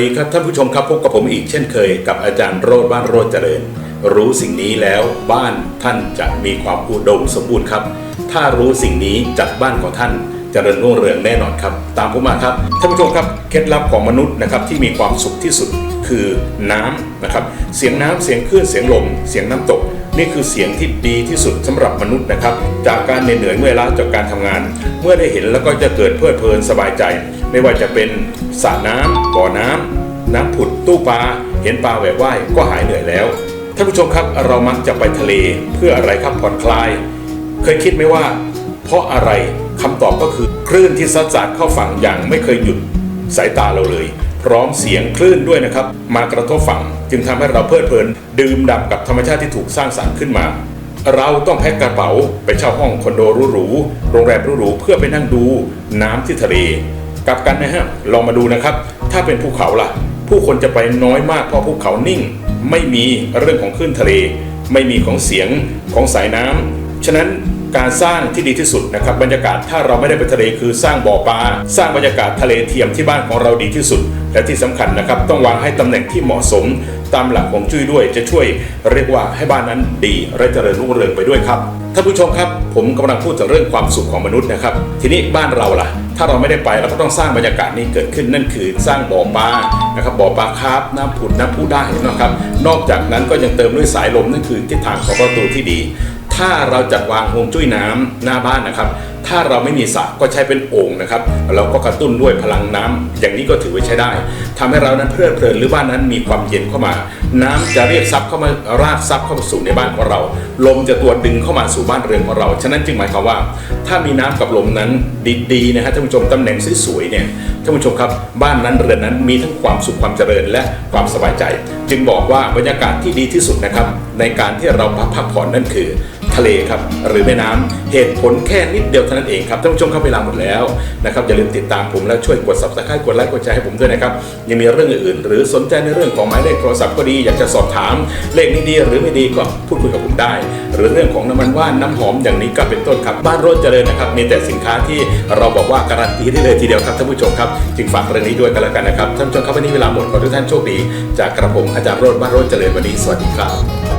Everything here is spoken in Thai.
ดีครับท่านผู้ชมครับพบกับผมอีกเช่นเคยกับอาจารย์โรดบ้านโรดเจริญ รู้สิ่งนี้แล้วบ้านท่านจะมีความอุดมสมบูรณ์ครับ ถ้ารู้สิ่งนี้จัดบ้านของท่านเจริญรุ่งเรืองแน่นอนครับ ตามผมมาครับท่านผู้ชมครับเคล็ดลับของมนุษย์นะครับที่มีความสุขที่สุดคือน้ำนะครับเสียงน้ำเสียงคลื่นเสียงลมเสียงน้ำตก นี่คือเสียงที่ดีที่สุดสำหรับมนุษย์นะครับจากการเหนื่อยเมื่อยล้าจากการทำงาน เมื่อได้เห็นแล้วก็จะเกิดเพลิดเพลินสบายใจ ไม่ว่าจะเป็นสระน้ำบ่อน้ำน้ำผุดตู้ปลาเห็นปลาแหวกว่ายก็หายเหนื่อยแล้วท่านผู้ชมครับเรามักจะไปทะเลเพื่ออะไรครับผ่อนคลาย เคยคิดไหมว่า เพราะอะไรคำตอบก็คือคลื่นที่ซัดสาดเข้าฝั่งอย่างไม่เคยหยุดสายตาเราเลย พร้อมเสียงคลื่นด้วยนะครับ มากระทบฝั่งจึงทำให้เราเพลิดเพลิน ดื่มด่ำกับธรรมชาติที่ถูกสร้างสรรค์ขึ้นมา เราต้องแพ็คกระเป๋าไปเช่าห้องคอนโดหรูๆโรงแรมหรูๆเพื่อไปนั่งดูน้ำที่ทะเล กลับกันนะฮะลองมาดูนะครับ ถ้าเป็นภูเขาล่ะ ผู้คนจะไปน้อยมากเพราะภูเขานิ่ง ไม่มีเรื่องของคลื่นทะเล ไม่มีของเสียงของสายน้ำ ฉะนั้นการสร้างที่ดีที่สุดนะครับบรรยากาศถ้าเราไม่ได้ไปทะเลคือสร้างบ่อปลาสร้างบรรยากาศทะเลเทียมที่บ้านของเราดีที่สุด และที่สำคัญนะครับต้องวางให้ตำแหน่งที่เหมาะสม ตามหลักของจุ้ยด้วยจะช่วยเรียกว่าให้บ้านนั้นดีและเจริญรุ่งเรืองไปด้วยครับท่านผู้ชมครับผมกำลังพูดถึงเรื่องความสุขของมนุษย์นะครับ ทีนี้บ้านเราล่ะ ถ้าเราไม่ได้ไปเราก็ต้องสร้างบรรยากาศนี้เกิดขึ้นนั่นคือสร้างบ่อปลานะครับบ่อปลาคาร์ฟน้ำผุดน้ำพุได้นะครับ นอกจากนั้นก็ยังเติมด้วยสายลมนั่นคือทิศทางของประตูที่ดี ถ้าเราจัดวางโฮวงจุ้ยน้ำหน้าบ้านนะครับ ถ้าเราไม่มีสระก็ใช้เป็นโอ่งนะครับ เราก็กระตุ้นด้วยพลังน้ำอย่างนี้ก็ถือว่าใช้ได้ทำให้เรานั้นเพลิดเพลินหรือบ้านนั้นมีความเย็นเข้ามา น้ำจะเรียกซับเข้ามารากซับเข้ามาสู่ในบ้านของเรา ลมจะตัวดึงเข้ามาสู่บ้านเรือนของเรา ฉะนั้นจึงหมายความว่า ถ้ามีน้ำกับลมนั้นดีๆนะฮะท่านผู้ชมตำแหน่งสวยๆเนี่ยท่านผู้ชมครับบ้านนั้นเรือนนั้นมีทั้งความสุขความเจริญและความสบายใจ จึงบอกว่าบรรยากาศที่ดีที่สุดนะครับในการที่เราพักผ่อนนั่นคือ ทะเลครับหรือแม่น้ำเหตุผลแค่นิดเดียวเท่านั้นเองครับท่านผู้ชมครับเวลาหมดแล้วนะครับอย่าลืมติดตามผมและช่วยกด subscribe กดไลค์กดแชร์ให้ผมด้วยนะครับยังมีเรื่องอื่น หรือสนใจในเรื่องของหมายเลขโทรศัพท์ก็ดีอยากจะสอบถามเลขนี้ดีหรือไม่ดีก็พูดคุยกับผมได้ หรือเรื่องของน้ำมันว่านน้ำหอมอย่างนี้ก็เป็นต้นครับบ้านรถเจริญนะครับมีแต่สินค้าที่เราบอกว่าการันตีได้เลยทีเดียวครับท่านผู้ชมครับจึงฝากเรื่องนี้ด้วยกันแล้วกันนะครับท่านผู้ชมครับวันนี้เวลาหมดขอทุกท่านโชคดี จากกระผมอาจารย์โรจน์บ้านรถเจริญวันนี้สวัสดีครับ